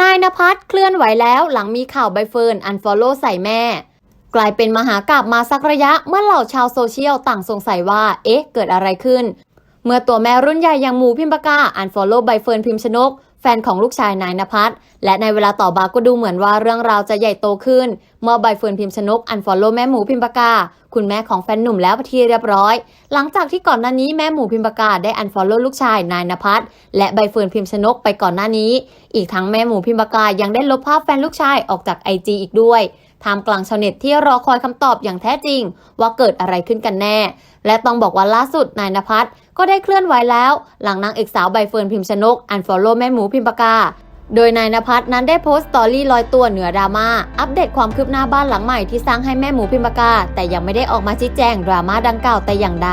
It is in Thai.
นายนภัสเคลื่อนไหวแล้วหลังมีข่าวใบเฟิร์นอันฟอลโล่ใส่แม่ กลายเป็นมหากาบมาสักระยะเมื่อเหล่าชาวโซเชียลต่างสงสัยว่า เอ๊ะ เกิดอะไรขึ้น เมื่อตัวแม่รุ่นใหญ่อย่างหมูพิมพ์ปากาอันฟอลโล่ใบเฟิร์นพิมพ์ชนก แฟนของลูกชายนายนภัสและในเวลาต่อมาก็ดูเหมือนว่าเรื่องราวจะใหญ่โตขึ้น เมื่อใบเฟิร์นพิมชนกอันฟอลโล่แม่หมูพิมปากา คุณแม่ของแฟนหนุ่มแล้วที่เรียบร้อย หลังจากที่ก่อนหน้านี้แม่หมูพิมปากาได้อันฟอลโล่ลูกชายนายนภัสและใบเฟิร์นพิมชนกไปก่อนหน้านี้ อีกทั้งแม่หมูพิมปากายังได้ลบภาพแฟนลูกชายออกจากไอจีอีกด้วยท่ามกลางชาวเน็ตที่รอคอยคำตอบอย่างแท้จริง ว่าเกิดอะไรขึ้นกันแน่ และต้องบอกว่าล่าสุดนายนภัส ก็ได้เคลื่อนไหวแล้ว หลังนางเอกสาวใบเฟิร์นพิมชนกอันฟอลโล่แม่หมูพิมปากาโดยนายนภัสนั้นได้โพสต์สตอรี่ลอยตัวเหนือดราม่าอัปเดตความคืบหน้าบ้านหลังใหม่ที่สร้างให้แม่หมูพิมปากาแต่ยังไม่ได้ออกมาชี้แจงดราม่าดังกล่าวแต่อย่างใด